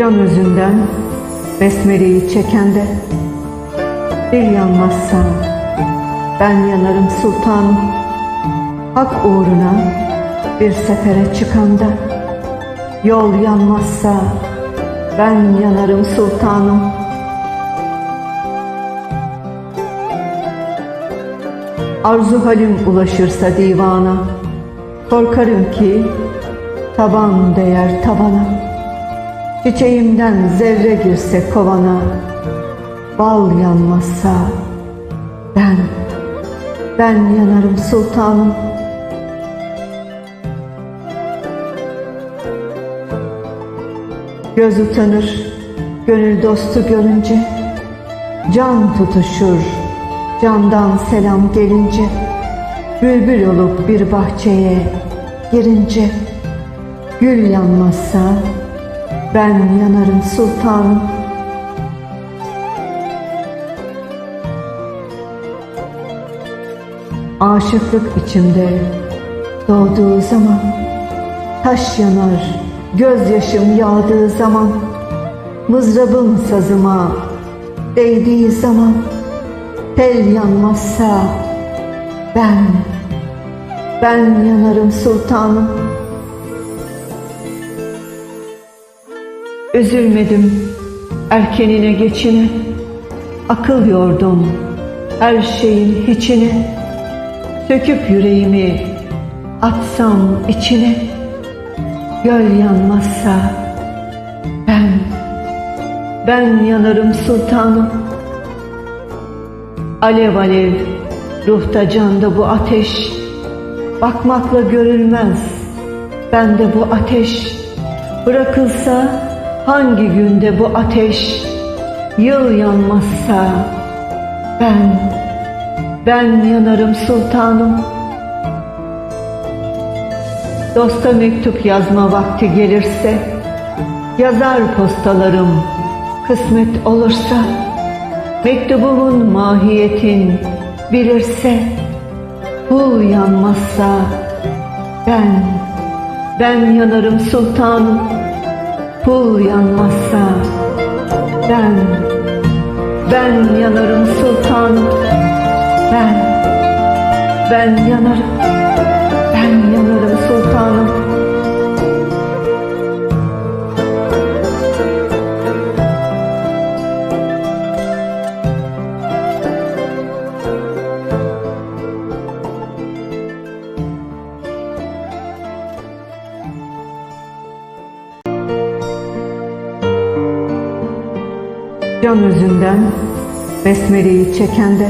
Can özünden besmeleyi çekende bir yanmazsa ben yanarım sultanım. Hak uğruna bir sefere çıkanda yol yanmazsa ben yanarım sultanım. Arzu halim ulaşırsa divana Korkarım ki taban değer tabana Çiçeğimden zerre girse kovana Bal yanmazsa ben Ben yanarım sultanım. Göz utanır Gönül dostu görünce Can tutuşur Candan selam gelince Bülbül olup bir bahçeye girince Gül yanmazsa ben yanarım sultanım Aşıklık içimde doğduğu zaman Taş yanar gözyaşım yağdığı zaman Mızrabım sazıma değdiği zaman Tel yanmazsa ben, ben yanarım sultanım. Üzülmedim erkenine geçine, akıl yordum her şeyin hiçine. Söküp yüreğimi atsam içine, göl yanmazsa ben, ben yanarım sultanım. Alev alev ruhta canda bu ateş Bakmakla görülmez bende bu ateş Bırakılsa hangi günde bu ateş Yıl yanmazsa ben Ben yanarım sultanım. Dosta mektup yazma vakti gelirse Yazar postalarım kısmet olursa Mektubumun mahiyetin bilirse Bu yanmazsa ben Ben yanarım sultanım Bu yanmazsa ben Ben yanarım sultanım Ben Ben yanarım Can özünden besmeleyi çekende